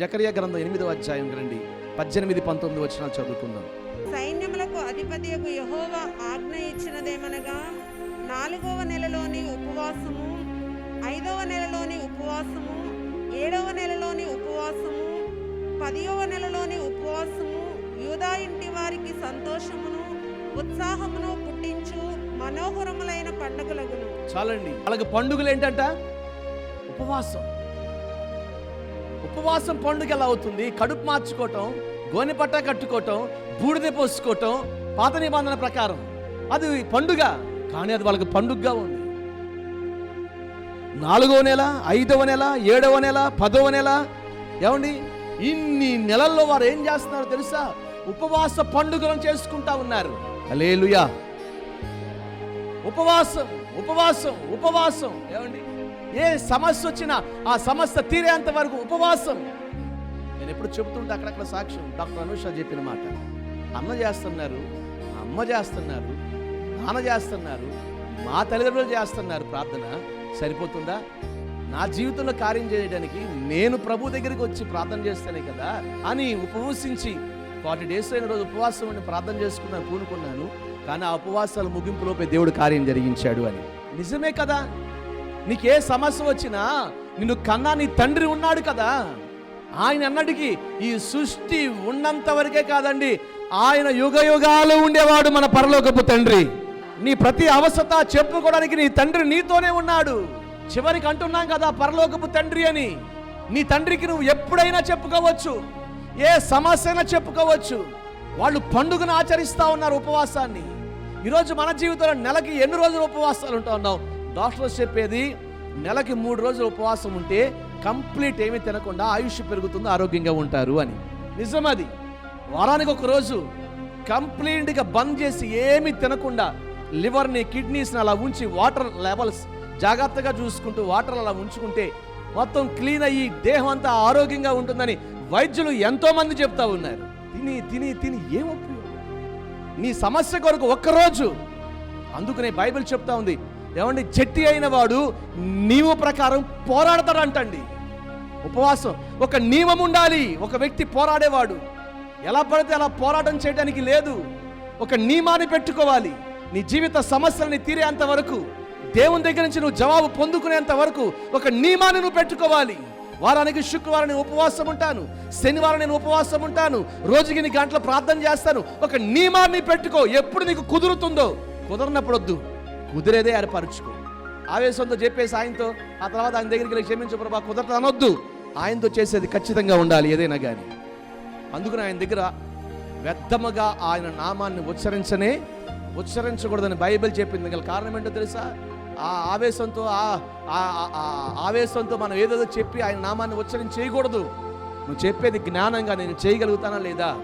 జకరియా గ్రంథం ఎనిమిదవ అధ్యాయం రండి. పద్దెనిమిది పంతొమ్మిది వచ్చిన చదువుకుందాం. సైన్యములకు అధిపతియకు యెహోవా ఆజ్ఞ ఇచ్చినదేమనగా నాలుగవ నెలలోని ఉపవాసము ఐదవ నెలలోని ఉపవాసము ఏడవ నెలలోని ఉపవాసము పదియవ నెలలోని ఉపవాసము యూదా ఇంటి వారికి సంతోషమును ఉత్సాహమును పుట్టించు మనోహరములైన పండుగలగును. చాలండి. వాళ్ళకి పండుగలు ఏంటంట? ఉపవాసం. ఉపవాసం పండుగ ఎలా అవుతుంది? కడుపు మార్చుకోవటం గోనెపట్ట కట్టుకోవటం బూడిద పోసుకోవటం పాత నిబంధన ప్రకారం. అది పండుగ కానీ అది వాళ్ళకి పండుగగా ఉంది. నాలుగవ నెల ఐదవ నెల ఏడవ నెల పదవ నెల ఏమండి? ఇన్ని నెలల్లో వారు ఏం చేస్తున్నారు తెలుసా? ఉపవాస పండుగలను చేసుకుంటా ఉన్నారు. అలేలుయా ఉపవాసం ఉపవాసం ఉపవాసం. ఏమండి? ఏ సమస్య వచ్చినా ఆ సమస్య తీరేంత వరకు ఉపవాసం. నేను ఎప్పుడు చెబుతుంటే అక్కడక్కడ సాక్ష్యం. డాక్టర్ అనుష చెప్పిన మాట. అన్న చేస్తున్నారు అమ్మ చేస్తున్నారు నాన్న చేస్తున్నారు మా తల్లిదండ్రులు చేస్తున్నారు ప్రార్థన. సరిపోతుందా? నా జీవితంలో కార్యం చేయడానికి నేను ప్రభు దగ్గరికి వచ్చి ప్రార్థన చేస్తేనే కదా అని ఉపవసించి ఫార్టీ డేస్ అయిన రోజు ఉపవాసం ఉండి ప్రార్థన చేసుకున్నాను పూనుకున్నాను. కానీ ఆ ఉపవాసాల ముగింపులోపే దేవుడు కార్యం జరిగించాడు అని. నిజమే కదా? నీకు ఏ సమస్య వచ్చినా నిన్ను కన్నా నీ తండ్రి ఉన్నాడు కదా. ఆయన అన్నటికి ఈ సృష్టి ఉన్నంత వరకే కాదండి ఆయన యుగ యుగాలు ఉండేవాడు మన పరలోకపు తండ్రి. నీ ప్రతి అవసరత చెప్పుకోవడానికి నీ తండ్రి నీతోనే ఉన్నాడు. చివరికి అంటున్నాం కదా పరలోకపు తండ్రి అని. నీ తండ్రికి నువ్వు ఎప్పుడైనా చెప్పుకోవచ్చు ఏ సమస్య అయినా చెప్పుకోవచ్చు. వాళ్ళు పండుగను ఆచరిస్తూ ఉన్నారు ఉపవాసాన్ని. ఈరోజు మన జీవితంలో నెలకి ఎన్ని రోజులు ఉపవాసాలు ఉంటా ఉన్నావు? డాక్టర్స్ చెప్పేది నెలకి మూడు రోజులు ఉపవాసం ఉంటే కంప్లీట్ ఏమీ తినకుండా ఆయుష్ పెరుగుతుంది ఆరోగ్యంగా ఉంటారు అని. నిజం అది వారానికి ఒక రోజు కంప్లీట్గా బంద్ చేసి ఏమీ తినకుండా లివర్ని కిడ్నీస్ని అలా ఉంచి వాటర్ లెవెల్స్ జాగ్రత్తగా చూసుకుంటూ వాటర్ అలా ఉంచుకుంటే మొత్తం క్లీన్ అయ్యి దేహం అంతా ఆరోగ్యంగా ఉంటుందని వైద్యులు ఎంతోమంది చెప్తా ఉన్నారు. తిని తిని తిని ఏం ఉపయోగం? నీ సమస్య కొరకు ఒక్కరోజు అందుకనే బైబిల్ చెప్తా ఉంది ఏమండి చెట్టి అయిన వాడు నియమ ప్రకారం పోరాడతాడంటండి. ఉపవాసం. ఒక నియమం ఉండాలి. ఒక వ్యక్తి పోరాడేవాడు. ఎలా పడితే అలా పోరాటం చేయడానికి లేదు. ఒక నియమాన్ని పెట్టుకోవాలి. నీ జీవిత సమస్యలని తీరేంత వరకు దేవుని దగ్గర నుంచి నువ్వు జవాబు పొందుకునేంత వరకు ఒక నియమాన్ని నువ్వు పెట్టుకోవాలి. వారానికి శుక్రవారం నేను ఉపవాసం ఉంటాను. శనివారం నేను ఉపవాసం ఉంటాను. రోజుకి నీ గంటలు ప్రార్థన చేస్తాను. ఒక నియమాన్ని పెట్టుకో. ఎప్పుడు నీకు కుదురుతుందో. కుదరనప్పుడు వద్దు కుదిరేదే ఏర్పరచుకో. ఆవేశంతో చెప్పేసి ఆయనతో ఆ తర్వాత ఆయన దగ్గరికి వెళ్ళి క్షమించు ప్రభా కుదరత అనొద్దు. ఆయనతో చేసేది ఖచ్చితంగా ఉండాలి ఏదైనా కానీ అందుకని ఆయన దగ్గర వ్యర్థముగా ఆయన నామాన్ని ఉచ్చరించనే ఉచ్చరించకూడదని బైబిల్ చెప్పింది. గల కారణం ఏంటో తెలుసా? ఆ ఆవేశంతో ఆ ఆ- ఆ ఆవేశంతో మనం ఏదేదో చెప్పి ఆయన నామాన్ని ఉచ్చరించి చేయకూడదు. నువ్వు చెప్పేది జ్ఞానంగా నేను చేయగలుగుతానా లేదా?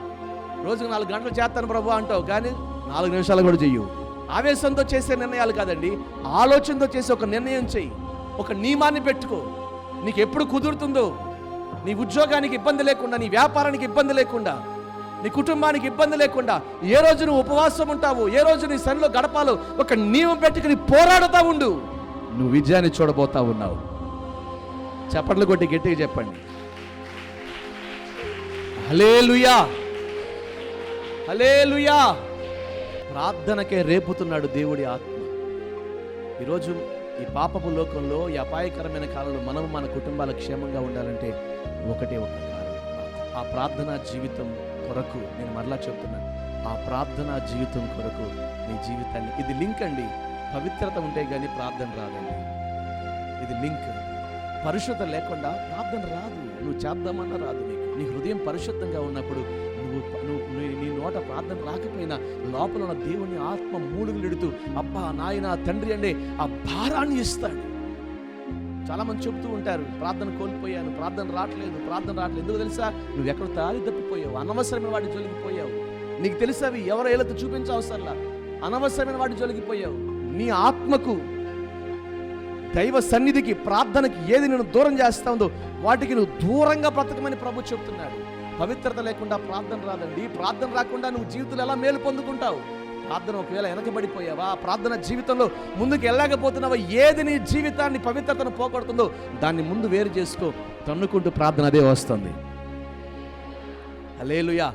రోజుకు నాలుగు గంటలు చేస్తాను ప్రభు అంటావు. కానీ నాలుగు నిమిషాలు కూడా చెయ్యు ఆవేశంతో చేసే నిర్ణయాలు కాదండి. ఆలోచనతో చేసే ఒక నిర్ణయం చెయ్యి. ఒక నియమాన్ని పెట్టుకో. నీకు ఎప్పుడు కుదురుతుందో నీ ఉద్యోగానికి ఇబ్బంది లేకుండా నీ వ్యాపారానికి ఇబ్బంది లేకుండా నీ కుటుంబానికి ఇబ్బంది లేకుండా ఏ రోజు నువ్వు ఉపవాసం ఉంటావు ఏ రోజు నీ సరిలో గడపాలో ఒక నియమం పెట్టుకుని పోరాడుతూ ఉండు. నువ్వు విజయాన్ని చూడబోతా ఉన్నావు. చప్పట్లు కొట్టి గట్టిగా చెప్పండి. హలే లుయా హలే లుయా ప్రార్థనకే రేపుతున్నాడు దేవుడి ఆత్మ. ఈరోజు ఈ పాపపు లోకంలో ఈ అపాయకరమైన కాలంలో మనం మన కుటుంబాల క్షేమంగా ఉండాలంటే ఒకటే ఒక కారణం. ఆ ప్రార్థనా జీవితం కొరకు నేను మరలా చెప్తున్నాను ఆ ప్రార్థనా జీవితం కొరకు నీ జీవితాన్ని ఇది లింక్ అండి. పవిత్రత ఉంటే కానీ ప్రార్థన రాదండి. ఇది లింక్. పరిశుద్ధత లేకుండా ప్రార్థన రాదు. నువ్వు చేద్దామన్నా రాదు నీకు. నీ హృదయం పరిశుద్ధంగా ఉన్నప్పుడు నువ్వు నువ్వు నీ- నోట ప్రార్థన రాకపోయినా లోపల ఉన్న దేవుని ఆత్మ మూడుగులెడుతూ అబ్బా నాయన తండ్రి అంటే ఆ భారాన్ని ఇస్తాడు. చాలా మంది చెబుతూ ఉంటారు ప్రార్థన కోల్పోయాను ప్రార్థన రావట్లేదు ప్రార్థన రావట్లేదు. ఎందుకు తెలుసా? నువ్వు ఎక్కడ తాలి తప్పిపోయావు అనవసరమైన వాటి జొలిగిపోయావు నీకు తెలుసా అవి ఎవరు ఏళ్ళతో చూపించవసరంలా అనవసరమైన వాటి జొలిగిపోయావు నీ ఆత్మకు దైవ సన్నిధికి ప్రార్థనకి ఏది నేను దూరం చేస్తా ఉందో వాటికి నువ్వు దూరంగా బ్రతకమని ప్రభు చెప్తున్నాడు. పవిత్రత లేకుండా ప్రార్థన రాదండి. ప్రార్థన రాకుండా నువ్వు జీవితంలో ఎలా మేలు పొందుకుంటావు? ప్రార్థన ఒకవేళ వెనకబడిపోయావా? ప్రార్థన జీవితంలో ముందుకు వెళ్ళకపోతున్నావా ఏది నీ జీవితాన్ని పవిత్రతను పోగొడుతుందో దాన్ని ముందు వేరు చేసుకో. తన్నుకుంటూ ప్రార్థన అదే వస్తుంది. అలేలుయా